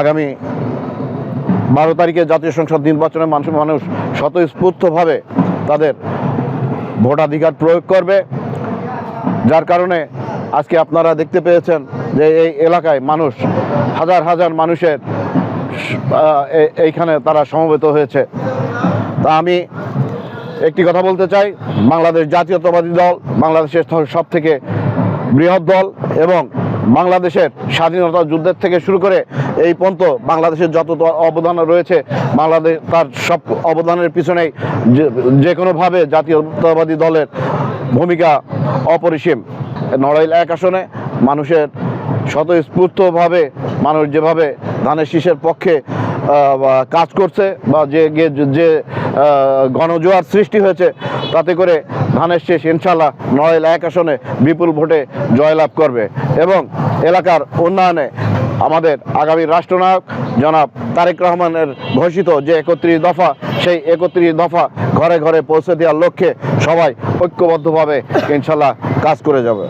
আগামী বারো তারিখে জাতীয় সংসদ নির্বাচনে মানুষ মানুষ স্বতঃস্ফূর্তভাবে তাদের ভোটাধিকার প্রয়োগ করবে। যার কারণে আজকে আপনারা দেখতে পেয়েছেন যে এই এলাকায় মানুষ, হাজার হাজার মানুষের এইখানে তারা সমবেত হয়েছে। তা আমি একটি কথা বলতে চাই, বাংলাদেশ জাতীয়তাবাদী দল বাংলাদেশের সব থেকে বৃহৎ দল এবং বাংলাদেশের স্বাধীনতা যুদ্ধের থেকে শুরু করে এই পর্যন্ত বাংলাদেশের যত অবদান রয়েছে, বাংলাদেশ তার সব অবদানের পিছনেই যে- কোনোভাবে জাতীয়তাবাদী দলের ভূমিকা অপরিসীম। নড়াইল এক আসনে মানুষের স্বতঃস্ফূর্তভাবে, মানুষ যেভাবে ধানের শীষের পক্ষে কাজ করছে বা যে, যে- গণজোয়ার সৃষ্টি হয়েছে। তাতে করে ধানের শেষ ইনশাল্লাহ নড়াইল এক আসনে বিপুল ভোটে জয়লাভ করবে। এবং এলাকার উন্নয়নে আমাদের আগামী রাষ্ট্রনায়ক জনাব তারেক রহমানের ঘোষিত যে একত্রিশ দফা, সেই একত্রিশ দফা ঘরে ঘরে পৌঁছে দেওয়ার লক্ষ্যে সবাই ঐক্যবদ্ধভাবে ইনশাল্লাহ কাজ করে যাবে।